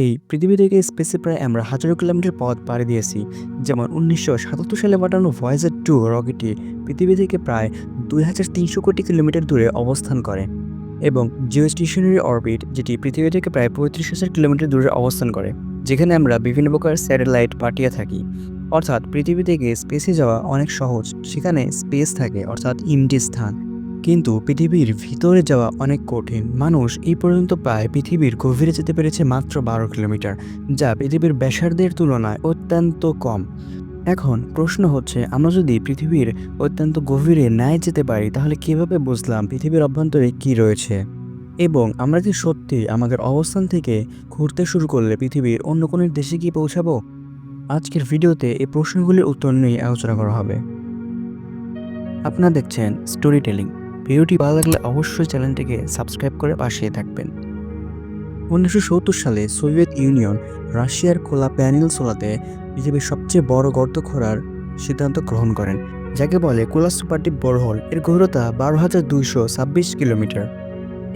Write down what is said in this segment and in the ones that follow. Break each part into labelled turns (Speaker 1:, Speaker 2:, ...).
Speaker 1: এই পৃথিবী থেকে স্পেসে প্রায় আমরা হাজারো কিলোমিটার পথ পাড়ি দিয়েছি। যেমন উনিশশো সাতাত্তর সালে পাঠানো ভয়েজার টু রকেটটি পৃথিবী থেকে প্রায় দুই হাজার তিনশো কোটি কিলোমিটার দূরে অবস্থান করে এবং জিও স্টেশনারি অরবিট যেটি পৃথিবী থেকে প্রায় পঁয়ত্রিশ হাজার কিলোমিটার দূরে অবস্থান করে, যেখানে আমরা বিভিন্ন প্রকার স্যাটেলাইট পাঠিয়ে থাকি। অর্থাৎ পৃথিবী থেকে স্পেসে যাওয়া অনেক সহজ, সেখানে স্পেস থাকে, অর্থাৎ ইমটি স্থান। কিন্তু পৃথিবীর ভিতরে যাওয়া অনেক কঠিন। মানুষ এই পর্যন্ত প্রায় পৃথিবীর গভীরে যেতে পেরেছে মাত্র বারো কিলোমিটার, যা পৃথিবীর ব্যাসার্ধের তুলনায় অত্যন্ত কম। এখন প্রশ্ন হচ্ছে, আমরা যদি পৃথিবীর অত্যন্ত গভীরে নাই যেতে পারি, তাহলে কীভাবে বুঝলাম পৃথিবীর অভ্যন্তরে কি রয়েছে? এবং আমরা কি সত্যি আমাদের অবস্থান থেকে ঘুরতে শুরু করলে পৃথিবীর অন্য কোনো দেশে কি পৌঁছাবো? আজকের ভিডিওতে এই প্রশ্নগুলির উত্তর নিয়ে আলোচনা করা হবে। আপনারা দেখছেন স্টোরি টেলিং ভিডিওটি ভালো লাগলে অবশ্যই চ্যানেলটিকে সাবস্ক্রাইব করে পাশে থাকবেন। উনিশশো সত্তর সালে সোভিয়েত ইউনিয়ন রাশিয়ার খোলা প্যানিনসোলাতে পৃথিবীর সবচেয়ে বড় গর্ত খোঁড়ার সিদ্ধান্ত গ্রহণ করেন, যাকে বলে কোলা সুপারটিপ বড়হল। এর গভীরতা বারো হাজার দুইশো ছাব্বিশ কিলোমিটার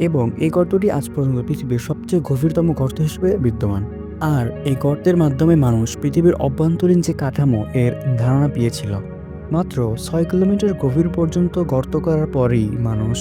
Speaker 1: এবং এই গর্তটি আজ পর্যন্ত পৃথিবীর সবচেয়ে গভীরতম গর্ত হিসেবে বিদ্যমান। আর এই গর্তের মাধ্যমে মানুষ পৃথিবীর অভ্যন্তরীণ যে কাঠামো এর ধারণা পেয়েছিল মাত্র ছয় কিলোমিটার গভীর পর্যন্ত গর্ত করার পরেই মানুষ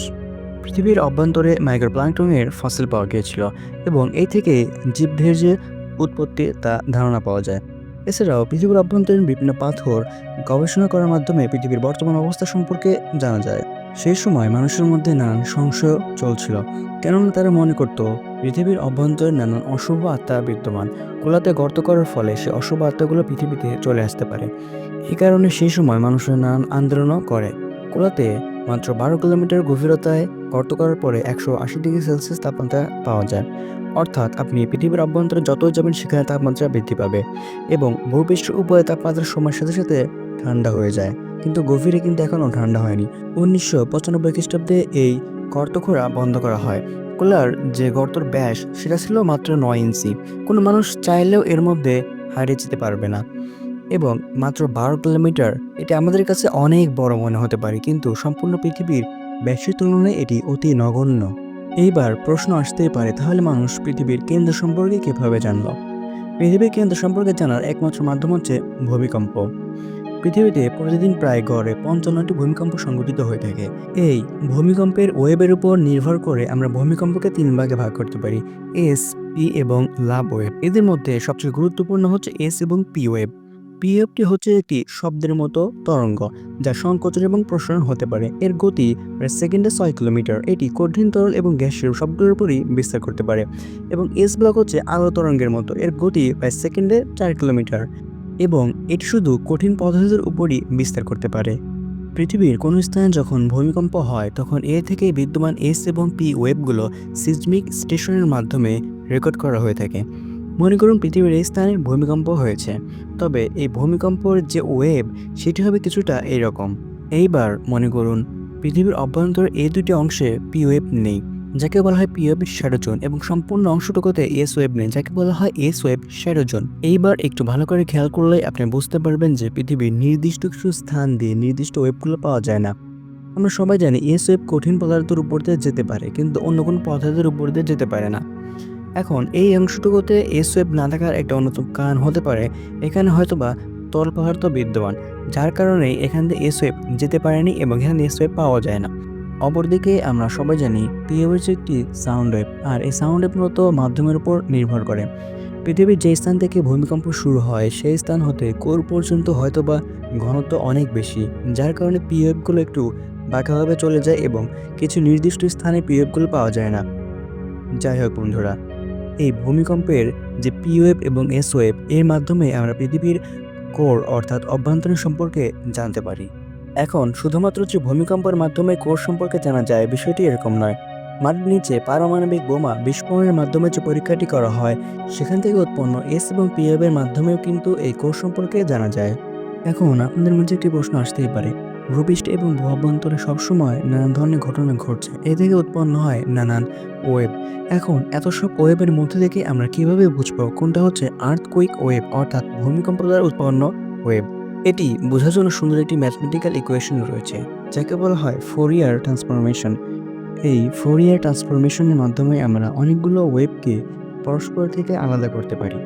Speaker 1: পৃথিবীর অভ্যন্তরে মাইক্রো প্লাঙ্কটনের ফসিল পাওয়া গিয়েছিল এবং এই থেকে জীবদের যে উৎপত্তি তা ধারণা পাওয়া যায়। এছাড়াও পৃথিবীর অভ্যন্তরীণ বিভিন্ন পাথর গবেষণা করার মাধ্যমে পৃথিবীর বর্তমান অবস্থা সম্পর্কে জানা যায়। সেই সময় মানুষের মধ্যে নানান সংশয় চলছিল, কেননা তারা মনে করত পৃথিবীর অভ্যন্তরে নানান অশুভ আত্মা বিদ্যমান। কোলাতে গর্ত করার ফলে সে অশুভ আত্মাগুলো পৃথিবীতে চলে আসতে পারে। এই কারণে সেই সময় মানুষের নানান আন্দোলনও করে। কোলাতে মাত্র বারো কিলোমিটার গভীরতায় গর্ত করার পরে একশো আশি ডিগ্রি সেলসিয়াস তাপমাত্রা পাওয়া যায়। অর্থাৎ আপনি পৃথিবীর অভ্যন্তরে যতই যাবেন সেখানে তাপমাত্রা বৃদ্ধি পাবে এবং ভূপৃষ্ঠের উপরে তাপমাত্রার সময়ের সাথে সাথে ঠান্ডা হয়ে যায়। কিন্তু গভীরে কিন্তু এখনও ঠান্ডা হয়নি। উনিশশো পঁচানব্বই খ্রিস্টাব্দে এই গর্ত খোঁড়া বন্ধ করা হয়। কোলার যে গর্তর ব্যাস, সেটা ছিল মাত্র নয় ইঞ্চি। কোনো মানুষ চাইলেও এর মধ্যে হারিয়ে যেতে পারবে না। এবং মাত্র বারো কিলোমিটার, এটা আমাদের কাছে অনেক বড় মনে হতে পারে, কিন্তু সম্পূর্ণ পৃথিবীর ব্যাসের তুলনায় এটি অতি নগণ্য। এইবার প্রশ্ন আসতেই পারে, তাহলে মানুষ পৃথিবীর কেন্দ্র সম্পর্কে কীভাবে জানল? পৃথিবীর কেন্দ্র সম্পর্কে জানার একমাত্র মাধ্যম হচ্ছে ভূমিকম্প। পৃথিবীতে প্রতিদিন প্রায় গড়ে পঞ্চান্নটি ভূমিকম্প সংঘটিত হয়ে থাকে। এই ভূমিকম্পের ওয়েবের উপর নির্ভর করে আমরা ভূমিকম্পকে তিন ভাগে ভাগ করতে পারি, এস, পি এবং লাভ ওয়েব। এদের মধ্যে সবচেয়ে গুরুত্বপূর্ণ হচ্ছে এস এবং পি ওয়েব। পি ওয়েবটি হচ্ছে একটি শব্দের মতো তরঙ্গ, যা সংকোচন এবং প্রসারণ হতে পারে। এর গতি প্রায় সেকেন্ডে ছয় কিলোমিটার। এটি কঠিন তরল এবং গ্যাসের সবগুলোর উপরই বিস্তার করতে পারে। এবং এস ব্লক হচ্ছে আলো তরঙ্গের মতো। এর গতি প্রায় সেকেন্ডে চার কিলোমিটার। এবং এটি শুধু কঠিন পদার্থের উপরই বিস্তার করতে পারে। পৃথিবীর কোনো স্থানে যখন ভূমিকম্প হয়, তখন এ থেকে বিদ্যমান এস এবং পি ওয়েবগুলো সিজমিক স্টেশনের মাধ্যমে রেকর্ড করা হয়ে থাকে। মনে করুন পৃথিবীর এই স্থানে ভূমিকম্প হয়েছে, তবে এই ভূমিকম্পর যে ওয়েব সেটি হবে কিছুটা এইরকম। এইবার মনে করুন, পৃথিবীর অভ্যন্তর এই দুটি অংশে পি ওয়েব নেই। যাকে বলা হয় পি ওয়েব শ্যাডোজোন এবং সম্পূর্ণ অংশটুকুতে এস ওয়েব নেই, যাকে বলা হয় এস ওয়েব শ্যাডোজোন এইবার একটু ভালো করে খেয়াল করলে আপনি বুঝতে পারবেন যে পৃথিবীর নির্দিষ্ট কিছু স্থান দিয়ে নির্দিষ্ট ওয়েবগুলো পাওয়া যায় না। আমরা সবাই জানি এস ওয়েব কঠিন পদার্থের উপর দিয়ে যেতে পারে, কিন্তু অন্য কোনো পদার্থের উপর দিয়ে যেতে পারে না। এখন এই অংশটুকুতে এস ওয়েব না থাকার একটা অন্যতম কারণ হতে পারে, এখানে হয়তোবা তল পদার্থ বিদ্যমান, যার কারণে এখান থেকে এস ওয়েব যেতে পারেনি এবং এখানে এস ওয়েব পাওয়া যায় না। অপরদিকে আমরা সবাই জানি পিএফ হচ্ছে একটি সাউন্ড ওয়েব আর এই সাউন্ড ওয়েব মূলত মাধ্যমের উপর নির্ভর করে। পৃথিবীর যে স্থান থেকে ভূমিকম্প শুরু হয়, সেই স্থান হতে কোর পর্যন্ত হয়তোবা ঘনত্ব অনেক বেশি, যার কারণে পিএফগুলো একটু বাঁকাভাবে চলে যায় এবং কিছু নির্দিষ্ট স্থানে পিএফগুলো পাওয়া যায় না। যাই হোক বন্ধুরা, এই ভূমিকম্পের যে পিওএফ এবং এস ওয়েব এর মাধ্যমে আমরা পৃথিবীর কোর অর্থাৎ অভ্যন্তরীণ সম্পর্কে জানতে পারি। এখন শুধুমাত্র যে ভূমিকম্পের মাধ্যমে কোর সম্পর্কে জানা যায়, বিষয়টি এরকম নয়। মাটির নিচে পারমাণবিক বোমা বিস্ফোরণের মাধ্যমে যে পরীক্ষাটি করা হয়, সেখান থেকে উৎপন্ন এস এবং পি ওয়েবের মাধ্যমেও কিন্তু এই কোর সম্পর্কে জানা যায়। এখন আপনাদের মধ্যে একটি প্রশ্ন আসতেই পারে। ভূপৃষ্ঠ এবং ভূ অভ্যন্তরে সবসময় নানান ধরনের ঘটনা ঘটছে। এ থেকে উৎপন্ন হয় নানান ওয়েব এখন এত সব ওয়েবের মধ্যে থেকে আমরা কীভাবে বুঝব কোনটা হচ্ছে আর্থ কুইক ওয়েব অর্থাৎ ভূমিকম্প দ্বারা উৎপন্ন ওয়েব এটি বোঝার জন্য সুন্দর একটি ম্যাথমেটিক্যাল ইকুয়েশন রয়েছে, যাকে বলা হয় ফোরিয়ার ট্রান্সফরমেশন এই ফোরিয়ার ট্রান্সফরমেশনের মাধ্যমে আমরা অনেকগুলো ওয়েবকে পরস্পর থেকে আলাদা করতে পারি।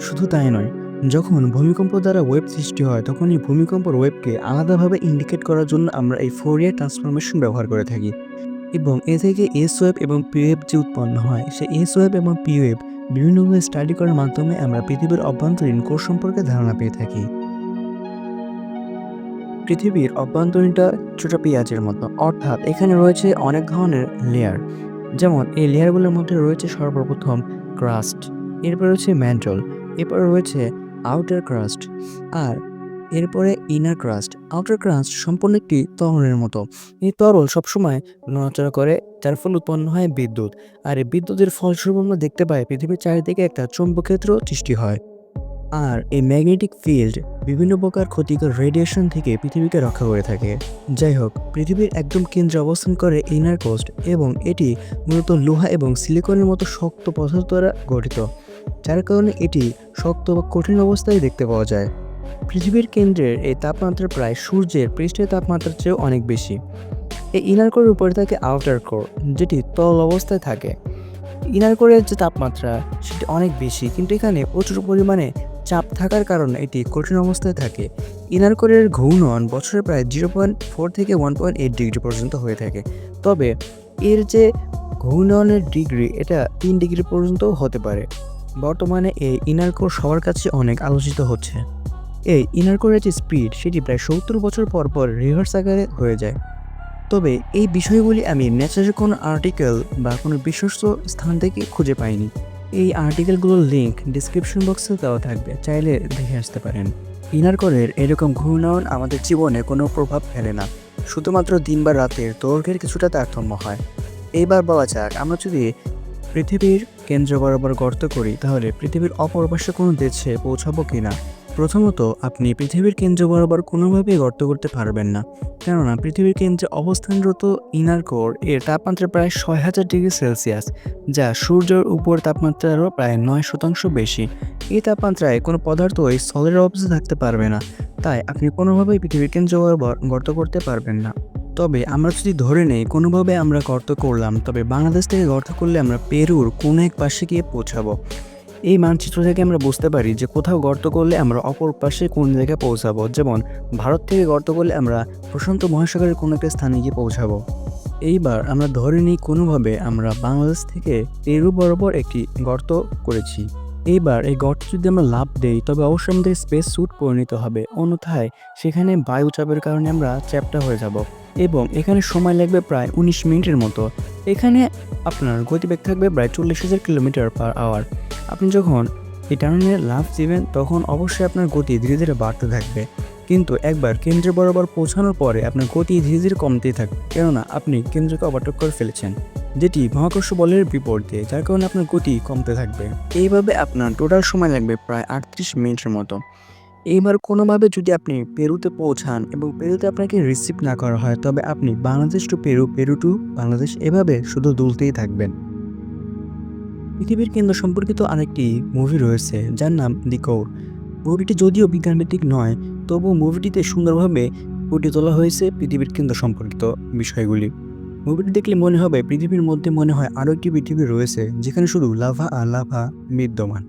Speaker 1: শুধু তাই নয়, যখন ভূমিকম্প দ্বারা ওয়েব সৃষ্টি হয় তখন এই ভূমিকম্পর ওয়েবকে আলাদাভাবে ইন্ডিকেট করার জন্য আমরা এই ফোরিয়ার ট্রান্সফরমেশন ব্যবহার করে থাকি। এবং এ থেকে এস ওয়েব এবং পি ওয়েব যে উৎপন্ন হয়, সেই এস ওয়েব এবং পি ওয়েব বিভিন্নভাবে স্টাডি করার মাধ্যমে আমরা পৃথিবীর অভ্যন্তরীণ কোষ সম্পর্কে ধারণা পেয়ে থাকি। পৃথিবীর অভ্যন্তরীণটা ছোটো পেঁয়াজের মতো। অর্থাৎ এখানে রয়েছে অনেক ধরনের লেয়ার যেমন এই লেয়ারগুলোর মধ্যে রয়েছে সর্বপ্রথম ক্রাস্ট এরপর রয়েছে ম্যান্টল এরপর রয়েছে আউটার ক্রাস্ট আর এরপরে ইনার ক্রাস্ট আউটার ক্রাস্ট সম্পূর্ণ একটি তরলের মতো। এই তরল সবসময় নড়াচড়া করে, যার ফলে উৎপন্ন হয় বিদ্যুৎ। আর এই বিদ্যুতের ফলস্বরূপ আমরা দেখতে পাই পৃথিবীর চারিদিকে একটা চৌম্বক ক্ষেত্র সৃষ্টি হয়। আর এই ম্যাগনেটিক ফিল্ড বিভিন্ন প্রকার ক্ষতিকর রেডিয়েশন থেকে পৃথিবীকে রক্ষা করে থাকে। যাই হোক, পৃথিবীর একদম কেন্দ্রে অবস্থান করে ইনার কোস্ট এবং এটি মূলত লোহা এবং সিলিকনের মতো শক্ত পদার্থ দ্বারা গঠিত, যার কারণে এটি শক্ত বা কঠিন অবস্থায় দেখতে পাওয়া যায়। পৃথিবীর কেন্দ্রের এই তাপমাত্রা প্রায় সূর্যের পৃষ্ঠের তাপমাত্রার চেয়েও অনেক বেশি। এই ইনার কোরের উপরে থাকে আউটার কোর যেটি তরল অবস্থায় থাকে। ইনার কোরের যে তাপমাত্রা, সেটি অনেক বেশি, কিন্তু এখানে প্রচুর পরিমাণে চাপ থাকার কারণে এটি কঠিন অবস্থায় থাকে। ইনার কোরের ঘূর্ণন বছরে প্রায় জিরো পয়েন্ট ফোর থেকে ওয়ান পয়েন্ট এইট ডিগ্রি পর্যন্ত হয়ে থাকে। তবে এর যে ঘূর্ণনের ডিগ্রি এটা তিন ডিগ্রি পর্যন্তও হতে পারে। বর্তমানে এই ইনার কোর সবার কাছে অনেক আলোচিত হচ্ছে। এই ইনার কোরের যে স্পিড সেটি প্রায় সত্তর বছর পর পর রিভার্স আকারে হয়ে যায়। তবে এই বিষয়গুলি আমি ন্যাচারের কোনো আর্টিকেল বা কোনো বিশ্বস্ত স্থান থেকে খুঁজে পাইনি। এই আর্টিকেলগুলোর লিঙ্ক ডিসক্রিপশন বক্সে দেওয়া থাকবে, চাইলে দেখে আসতে পারেন। ইনার করের এরকম ঘূর্ণায়ন আমাদের জীবনে কোনো প্রভাব ফেলে না। শুধুমাত্র দিন বা রাতের দৈর্ঘ্যের কিছুটা তারতম্য হয়। এইবার বলা যাক, আমরা যদি পৃথিবীর কেন্দ্র বরাবর গর্ত করি, তাহলে পৃথিবীর অপর কোনো দেশে পৌঁছাবো কি না প্রথমত, আপনি পৃথিবীর কেন্দ্র বরাবর কোনোভাবেই গর্ত করতে পারবেন না। কেননা, পৃথিবীর কেন্দ্রে অবস্থানরত ইনার কোর এর তাপমাত্রা প্রায় ছয় হাজার ডিগ্রি সেলসিয়াস, যা সূর্যের উপর তাপমাত্রারও প্রায় নয় শতাংশ বেশি। এই তাপমাত্রায় কোনো পদার্থই সলের অবস্থা থাকতে পারবে না, তাই আপনি কোনোভাবেই পৃথিবীর কেন্দ্র বরাবর গর্ত করতে পারবেন না। তবে আমরা যদি ধরে নেই, কোনোভাবে আমরা গর্ত করলাম, তবে বাংলাদেশ থেকে গর্ত করলে আমরা পেরুর কোনো এক পাশে গিয়ে পৌঁছাবো। এই মানচিত্র থেকে আমরা বুঝতে পারি যে কোথাও গর্ত করলে আমরা অপর পাশে কোন জায়গায় পৌঁছাবো। যেমন, ভারত থেকে গর্ত করলে আমরা প্রশান্ত মহাসাগরের কোনো একটা স্থানে গিয়ে পৌঁছাবো। এইবার আমরা ধরে নিই কোনোভাবে আমরা বাংলাদেশ থেকে পেরু বরাবর একটি গর্ত করেছি। এইবার এই গর্ত যদি আমরা লাভ দেই, তবে অবশ্যই আমাদের স্পেস স্যুট পরিণত হবে। অন্যথায় সেখানে বায়ু চাপের কারণে আমরা চ্যাপটা হয়ে যাব। এবং এখানে সময় লাগবে প্রায় উনিশ মিনিটের মতো। এখানে আপনার গতিবেগ থাকবে প্রায় চল্লিশ হাজার কিলোমিটার পার আওয়ার আপনি যখন এই টার্মিনালে লাভ দিবেন, তখন অবশ্যই আপনার গতি ধীরে ধীরে বাড়তে থাকবে। কিন্তু একবার কেন্দ্রে বরাবর পৌঁছানোর পরে আপনার গতি ধীরে ধীরে কমতেই থাকবে। কেননা, আপনি কেন্দ্রকে ওভারটেক করে ফেলেছেন। যেটি মহাকর্ষ বলের বিপরীতে যার কারণে আপনার গতি কমতে থাকবে। এইভাবে আপনার টোটাল সময় লাগবে প্রায় আটত্রিশ মিনিটের মতো। এইবার কোনোভাবে যদি আপনি পেরুতে পৌঁছান এবং পেরুতে আপনাকে রিসিভ না করা হয় তবে আপনি Bangladesh to Peru Peru to Bangladesh এভাবে শুধু দুলতেই থাকবেন। পৃথিবীর কেন্দ্র সম্পর্কিত আরেকটি মুভি রয়েছে যার নাম দি কৌর মুভিটি যদিও বিজ্ঞানভিত্তিক নয় তবু মুভিটিতে সুন্দরভাবে ফুটিয়ে তোলা হয়েছে পৃথিবীর কেন্দ্র সম্পর্কিত বিষয়গুলি। মুভিটি দেখলে মনে হবে পৃথিবীর মধ্যে মনে হয় আরও একটি পৃথিবী রয়েছে, যেখানে শুধু লাভা আর লাভা বিদ্যমান।